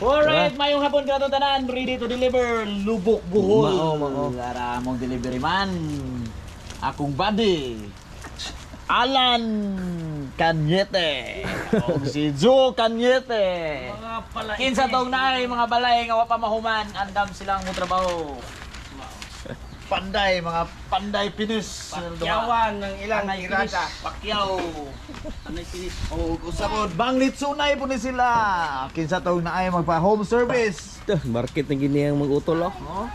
Alright, mayong hapon ka tanan, ready to deliver lubok buhol. Mao, mao. Ara mong delivery man. Akong buddy. Alan Kanyete. o si Joe Kanyete. Kinsa tong naay mga balay nga wa pa mahuman, andam silang mo trabaho. Panday, mga panday pinis. Pakyawan ng ilang Panay pinis. Pakyaw. Anay pinis. O usapod, banglit sunay po ni sila. Kinsa tong naay magpa home service. Ito, market na gini ang mag-utol oh. Oh.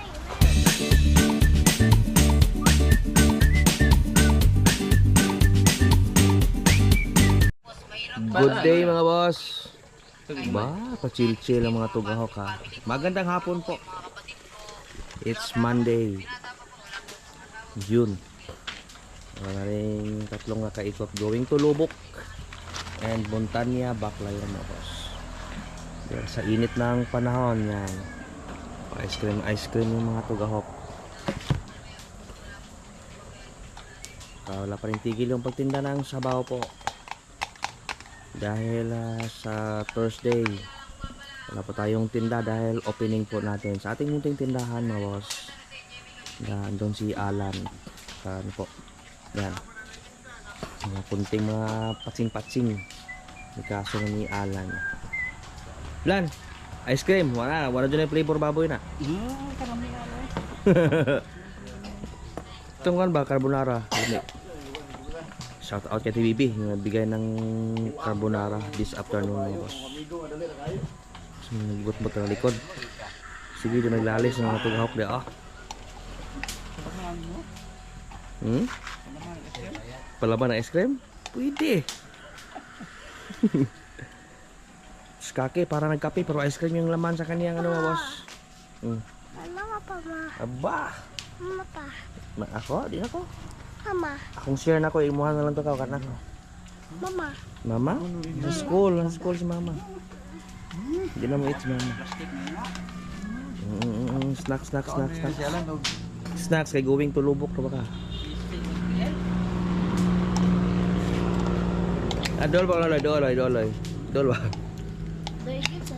Good day mga boss. Ba, pa-chill-chill ang mga tugahok ha. Magandang hapon po. It's Monday. June. Wala rin tatlong nakaikot going to Lubok and Montania boss. Dahil sa init ng panahon yan. Ice cream, ice cream yung mga tugahok. Ah, wala pa rin tigil yung pagtinda ng sabaw po dahil ah, sa Thursday wala pa tayong tinda dahil opening po natin sa ating munting tindahan mga boss yan doon si Alan. Sa ano po. Yan. Mga kunting mga patsing-patsing ni kaso ni Alan. Lan ice cream. Wala wala dyan yung flavor baboy na. Itong kan ba carbonara. Shout out kay TVB yung nagbigay ng carbonara this afternoon mga boss. So, nagbut-but na likod. Sige, doon naglalis ng mga tugahok di ah. Hmm? Palaban ng ice cream? Pwede. Skake, para nagkape pero ice cream yung laman sa kaniyang ano boss. Hmm. Mama pa, ma. Aba, Mama pa. ma ako, di ako. Mama. Akong share na ko, imuhan na lang to ka, kanak ko. Mama. Mama? Sa school, sa school si mama. Hindi na mo eat si mama. Mm, mm, mm, snacks, snacks, snacks, snacks. Snacks kay going to lubok na ba Ah, dol ba loloy, doloy, doloy. Dol ba? Doy, give sa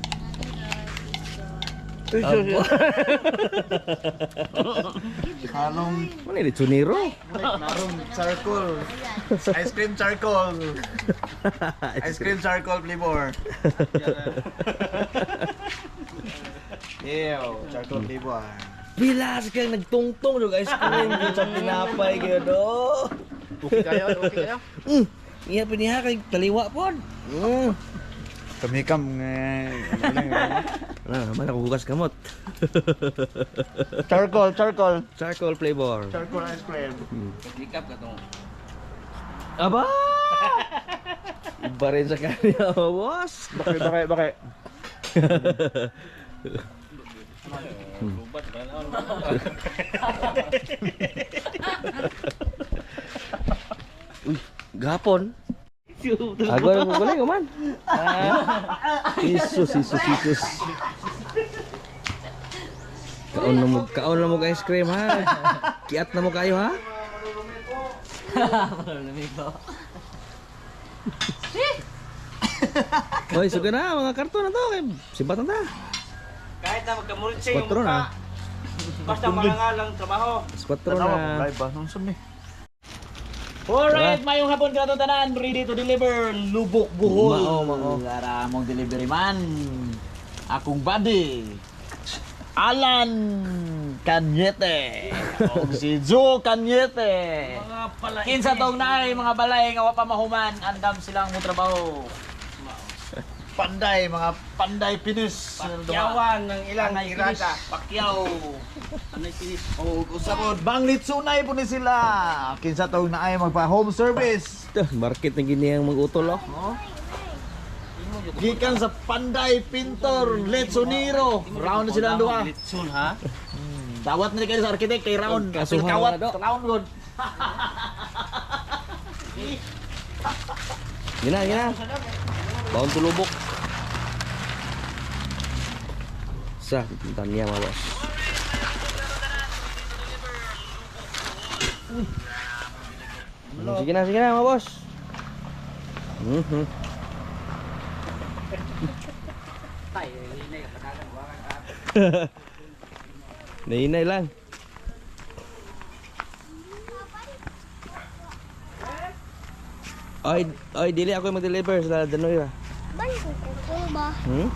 Abo. Halong Ano ni Tsuniro? Marong charcoal. Ice cream charcoal. Ice cream charcoal flavor. Ew, charcoal flavor. Bilas kaya nagtungtong dog ice cream sa tinapay kayo do. Okay kayo? Okay kayo? Mm. Iya piniha kay taliwa pod. Mm. Kamikam nga. Ano naman ako hugas kamot. charcoal, charcoal. Charcoal flavor. Charcoal ice cream. Aba! Iba rin sa kanya, boss. Bakit, bakit, bakit? Uy, gapon. Ako na mo galing, man. Isus, isus, isus. Kaon na mo, kaon na mo ice cream ha. Kiat na mo kayo ha. Hoy, suga na mga karton na to. Kay Sibat na ta. Kahit na magkamulit siya yung Kwatro na. mukha, basta malangalang trabaho. Squatro Tanaw ako, na. live ba? Nung sumi. Alright, mayong hapon ka tanan, ready to deliver lubok buhol. Mao, mao. Ara mong delivery man. Akong buddy. Alan Kanyete. o si Joe Kanyete. Mga pala Kinsa tong naay mga balay nga wa pa mahuman, andam silang mo trabaho. Panday, mga panday pinis. Pakyawan ng ilang Panay pinis. Pakyaw. Anay pinis. O usapod, banglit sunay po ni sila. Kinsa tong naay magpa home service. Market na gini ang mag-utol oh. Gikan sa Panday Pintor, Letsoniro. Round na sila ang duha. Litsun ha? Dawat na kayo sa architect kay round. Kasuhan Apil kawat, na, do. round good. Gina, gina. Baon tulubok. Sa, pintan niya mga boss. Sige na, sige na mga boss. Mhm. Nainay lang. Oy, oy, dili ako yung mag-deliver sa Danoy ah. Ban ko ko ba? Hmm?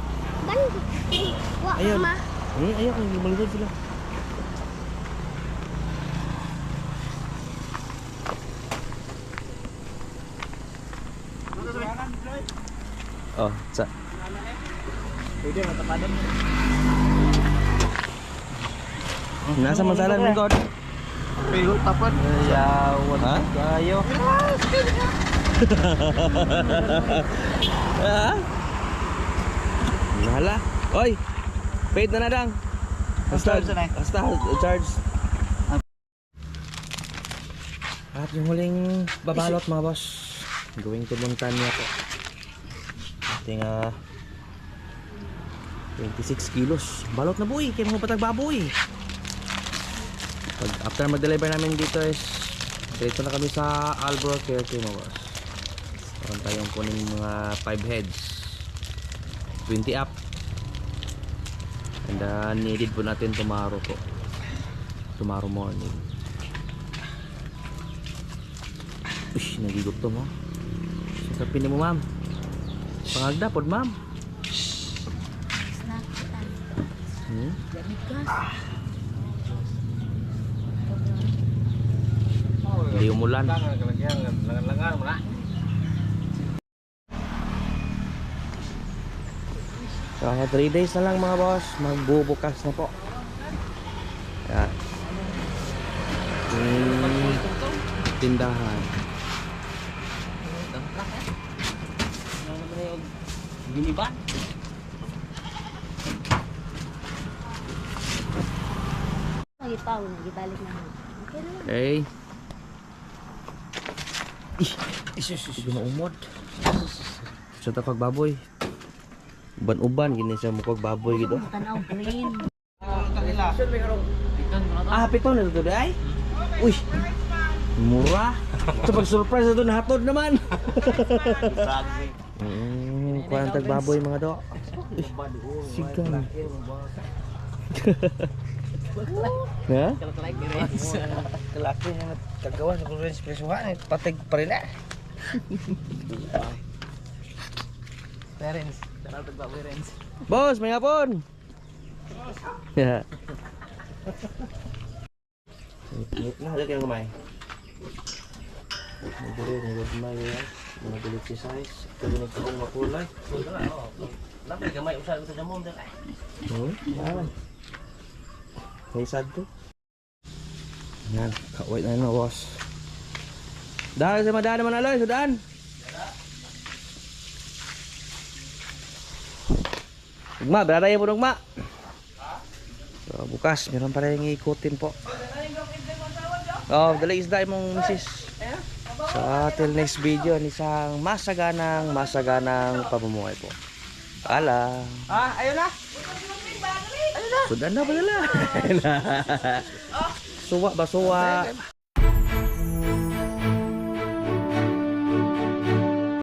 Ayun. mama. Hmm, ayaw ko, malungkot sila. Oh, sa. Pwede matapadan. Nasa masalan mo ko. Pero tapat. Ayawan Ha? kayo. Ah? Nahala. Oy. Paid na na dang. Basta, eh. basta charge. At yung huling babalot mga boss. Going to Montana po. Ating ah 26 kilos. Balot na buhay. Kaya mga patag baboy. Pag after mag-deliver namin dito is dito na kami sa Albuquerque mga boss. Meron tayong kunin mga 5 heads. 20 up. And uh, needed po natin tomorrow po. Tomorrow morning. Uy, nagigup to mo. Sakapin mo ma'am. Pangagda pod ma'am. Hmm? Hindi umulan. Langan-langan mo Kaya 3 days na lang mga boss, magbubukas na po. Yan. Yung tindahan. Giniban. Magipaw na gibalik na. Okay na. Okay. Sige na umod. Sa takag baboy. Uban-uban gini sa mukog baboy gitu. Tanaw green. Ah, pito na to day. Uy. Murah. Sa pag-surprise na to nahatod naman. Mm, kuan tag baboy mga do. Sigan. Ha? Kalaki nga kagawa sa kulay espresuhan. Patag pa rin na. Parents. Daral tagba parents. Boss, may hapon. Ya. Nah, ada yang kumay. Nagdiri, nagdumay ya. Nagdiri si size. Kaya nagkaong makulay. Lapay gamay usal sa jamon dala. Hmm, yan. May sad to. Yan, kawait na yun, boss. Dahil sa madaan naman aloy, sudaan. Ugma, berada mo ugma. So, bukas, meron pa rin ikutin po. Oh, dali isda mong misis. So, till next video, ang isang masaganang, masaganang pamumuhay po. Paalam. Ah, ayun na. Sudan na ba nila? Suwa ba suwa?